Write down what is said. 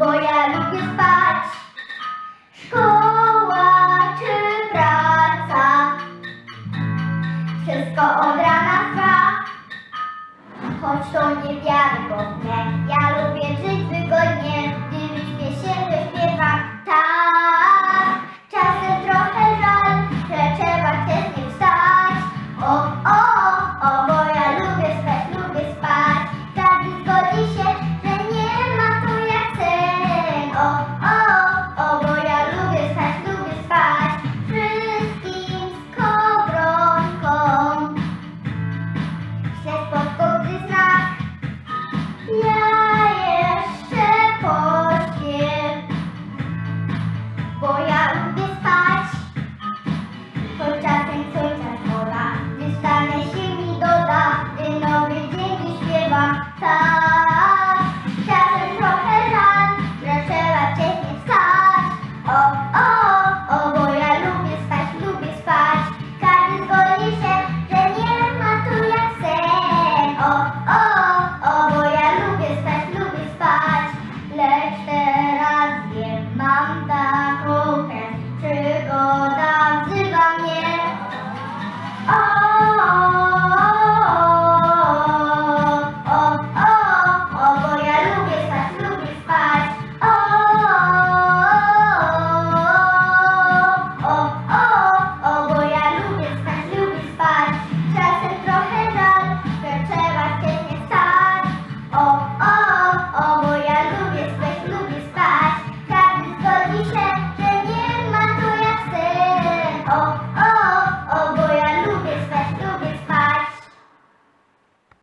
bo ja lubię spać. Szkoła czy praca, wszystko od rana trwa. Choć to niewiarygodne, ja lubię żyć. Hatta